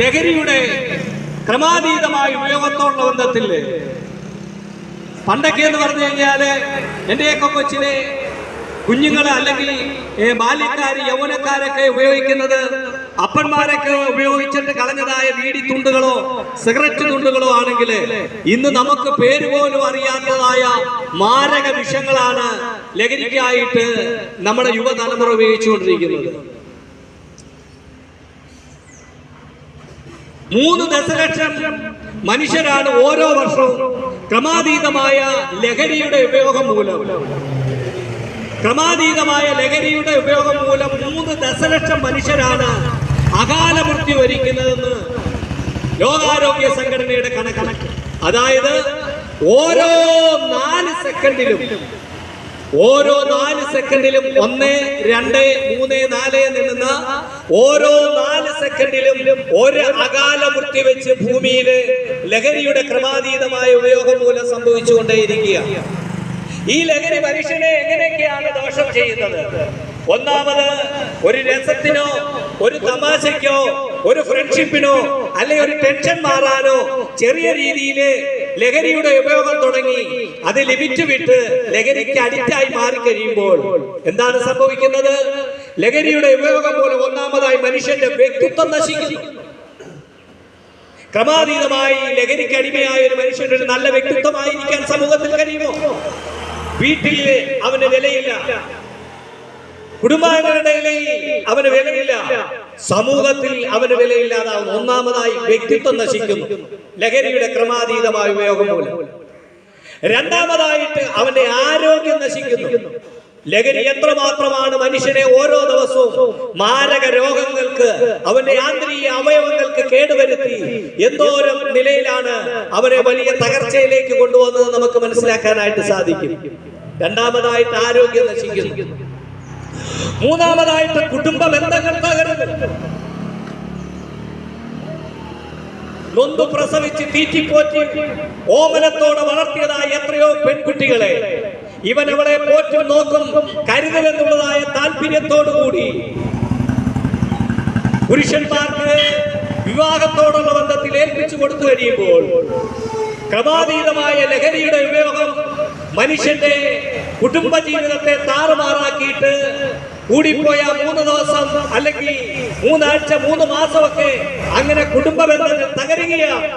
ലഹരിയുടെ ക്രമാതീതമായ ഉപയോഗത്തോടുള്ള ബന്ധത്തിൽ പണ്ടൊക്കെ എന്ന് പറഞ്ഞു കഴിഞ്ഞാൽ എന്റെയൊക്കെ കൊച്ചിനെ കുഞ്ഞുങ്ങൾ അല്ലെങ്കിൽ ബാല്യക്കാർ യൗവനക്കാരൊക്കെ ഉപയോഗിക്കുന്നത് അപ്പന്മാരൊക്കെ ഉപയോഗിച്ചിട്ട് കളഞ്ഞതായ വീടി തുണ്ടുകളോ സിഗരറ്റ് തുണ്ടുകളോ ആണെങ്കിൽ ഇന്ന് നമുക്ക് പേര് പോലും അറിയാത്തതായ മാരക വിഷങ്ങളാണ് ലഹരിക്കായിട്ട് നമ്മുടെ യുവതലമുറ ഉപയോഗിച്ചുകൊണ്ടിരിക്കുന്നത്. മൂന്ന് ദശലക്ഷം മനുഷ്യരാണ് ഓരോ വർഷവും ക്രമാതീതമായ ലഹരിയുടെ ഉപയോഗം മൂലം. ക്രമാതീതമായ ലഹരിയുടെ ഉപയോഗം മൂലം മൂന്ന് ദശലക്ഷം മനുഷ്യരാണ് അകാല മൃത്യു വരിക്കുന്നതെന്ന് ലോകാരോഗ്യ സംഘടനയുടെ കണക്ക് അതായത് ഓരോ നാല് സെക്കൻഡിലും ഓരോ നാല് സെക്കൻഡിലും ഒന്ന് രണ്ട് മൂന്ന് നാല് നിന്നുന്ന ഓരോ നാല് സെക്കൻഡിലും ഒരു അകാല മൃത്യു വെച്ച് ഭൂമിയിൽ ലഹരിയുടെ ക്രമാതീതമായ ഉപയോഗം മൂലം സംഭവിച്ചുകൊണ്ടേയിരിക്കുക. ഈ ലഹരി മനുഷ്യനെ എങ്ങനെയൊക്കെയാണ് ദോഷം ചെയ്യുന്നത്? ഒന്നാമത് ഒരു രസത്തിനോ ഒരു തമാശയ്ക്കോ ഒരു ഫ്രണ്ട്ഷിപ്പിനോ അല്ലെങ്കിൽ ഒരു ടെൻഷൻ മാറാനോ ചെറിയ രീതിയിൽ ലഹരിയുടെ ഉപയോഗം തുടങ്ങി. അത് ലിമിറ്റ് വിട്ട് ലഹരിക്ക് അഡിക്റ്റായി മാറിക്കഴിയുമ്പോൾ എന്താണ് സംഭവിക്കുന്നത്? ലഹരിയുടെ ഉപയോഗം മൂലം ഒന്നാമതായി മനുഷ്യന്റെ വ്യക്തിത്വം നശിക്കുന്നു. ക്രമാതീതമായി ലഹരിക്ക് അടിമയായ ഒരു മനുഷ്യന് ഒരു നല്ല വ്യക്തിത്വമായിരിക്കാൻ സമൂഹത്തിൽ കഴിയുമോ? വീട്ടിൽ അവന് വിലയില്ല. കുടുംബാംഗങ്ങളുടെ ഇടയിൽ അവന് വിലയില്ല. സമൂഹത്തിൽ അവന് വിലയില്ലാതാവും ഒന്നാമതായി വ്യക്തിത്വം നശിക്കുന്നു. ലഹരിയുടെ ക്രമാതീതമായ ഉപയോഗം മൂലം രണ്ടാമതായിട്ട് അവന്റെ ആരോഗ്യം നശിക്കുന്നു. ലഹരി എത്രമാത്രമാണ് മനുഷ്യനെ ഓരോ ദിവസവും മാരക രോഗങ്ങൾക്ക് അവന്റെ ആന്തരിക അവയവങ്ങൾക്ക് കേടുവരുത്തി എന്തോരം നിലയിലാണ് അവരെ വലിയ തകർച്ചയിലേക്ക് കൊണ്ടുവന്നത് നമുക്ക് മനസ്സിലാക്കാനായിട്ട് സാധിക്കും. രണ്ടാമതായിട്ട് ആരോഗ്യം നശിക്കുന്നു. മൂന്നാമതായിട്ട് കുടുംബ ബന്ധങ്ങൾ തകരുന്നു. നൊന്തു പ്രസവിച്ച് തീറ്റിപ്പോറ്റി ഓമനത്തോടെ വളർത്തിയതായി എത്രയോ പെൺകുട്ടികളെ ഇവൻ അവളെ പോറ്റും നോക്കും കരുതലെന്നുള്ളതായ താല്പര്യത്തോടുകൂടി. പുരുഷന്മാർക്ക് വിവാഹത്തോടുള്ള ബന്ധത്തിൽ ഏൽപ്പിച്ചു കൊടുത്തു കഴിയുമ്പോൾ ക്രമാതീതമായ ലഹരിയുടെ ഉപയോഗം മനുഷ്യന്റെ കുടുംബ ജീവിതത്തെ താറുമാറാക്കിയിട്ട് കൂടിപ്പോയ മൂന്ന് ദിവസം അല്ലെങ്കിൽ മൂന്നാഴ്ച മൂന്ന് മാസമൊക്കെ അങ്ങനെ കുടുംബ ബന്ധങ്ങൾ തകരുകയാണ്.